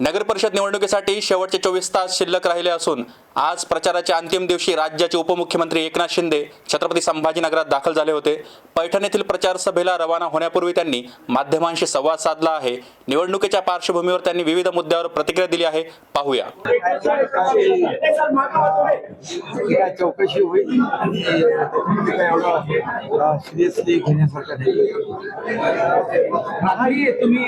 नगर परिषद निवडणुकीसाठी शेवटचे चोवीस तास शिल्लक राहिले असून आज प्रचाराच्या अंतिम दिवशी राज्याचे उपमुख्यमंत्री एकनाथ शिंदे छत्रपती संभाजीनगरात दाखल झाले होते. पैठण येथील प्रचार सभेला रवाना होण्यापूर्वी त्यांनी माध्यमांशी संवाद साधला आहे. निवडणुकीच्या पार्श्वभूमीवर त्यांनी विविध मुद्द्यावर प्रतिक्रिया दिली आहे. पाहूया. चौकशी होईल? सिरियसली घेण्यासारखं नाही. तुम्ही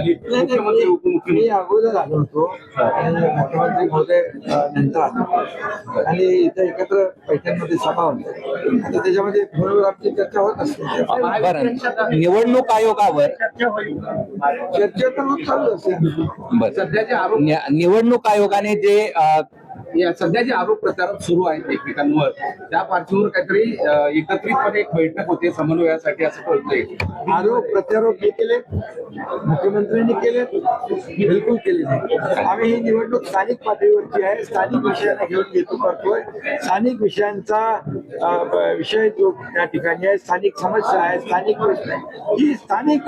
झाला. मी उपमुख्यमंत्री. अगोदर आलो होतो. आणि मुख्यमंत्री महोदय नंतर आले. आणि इथं एकत्र पैठणमध्ये सभा होते. आता त्याच्यामध्ये फोनवर आमची चर्चा होत असते. निवडणूक आयोगावर चर्चा तर चालू असते निवडणूक आयोगाने जे या या सध्याचे आरोप प्रत्यारोप सुरू आहेत एकमेकांवर त्या पार्श्वभूमीवर काहीतरी एकत्रितपणे एक बैठक होते समन्वयासाठी असं कळतंय. आरोप प्रत्यारोप हे केले मुख्यमंत्र्यांनी केले बिलकुल केले नाही. आम्ही ही निवडणूक स्थानिक पातळीवरची आहे स्थानिक विषयांना घेऊन घेतो करतोय स्थानिक विषयांचा विषय जो त्या ठिकाणी आहे स्थानिक समस्या आहे स्थानिक प्रश्न आहे. ही स्थानिक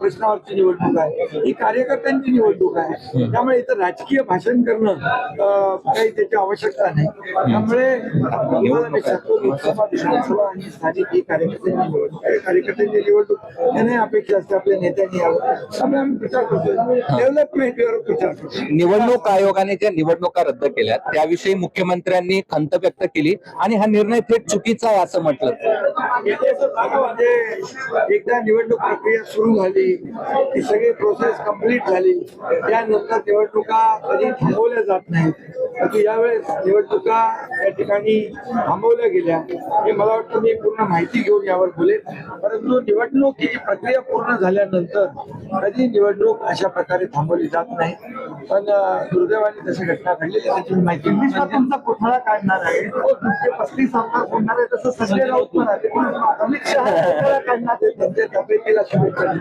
प्रश्नावरची निवडणूक आहे. ही कार्यकर्त्यांची निवडणूक आहे. त्यामुळे इथं राजकीय भाषण करणं काही त्याची आवश्यकता नाही. त्यामुळे विधानसभा आणि स्थानिक ही कार्यकर्त्यांची निवडणूक कार्यकर्त्यांची निवडणूक याने अपेक्षा असते आपल्या नेत्यांनी यावं. त्यामुळे आम्ही प्रचार करतोय. प्रचार करतो निवडणूक आयोगाने ज्या निवडणुका रद्द केल्या त्याविषयी मुख्यमंत्र्यांनी खंत व्यक्त केली आणि हा निर्णय थेट चुकीचा आहे असं म्हटलं. म्हणजे एकदा निवडणूक प्रक्रिया सुरू झाली ती सगळी प्रोसेस कंप्लीट झाली त्यानंतर निवडणुका कधी थांबवल्या जात नाहीत. परंतु यावेळेस निवडणुका या ठिकाणी थांबवल्या गेल्या. हे मला वाटतं मी पूर्ण माहिती घेऊन यावर बोलेन. परंतु निवडणुकीची प्रक्रिया पूर्ण झाल्यानंतर कधी निवडणूक अशा प्रकारे थांबवली जात नाही. पण दुर्दैवाने तशी घटना घडली त्याची माहिती तुमचा पुतळा काढणार आहे. हो पस्तीस आमदार होणार आहे तसं संजय राऊत म्हणाले अमित शहा काढणार आहे. त्यांच्या तब्येतीला शुभेच्छा.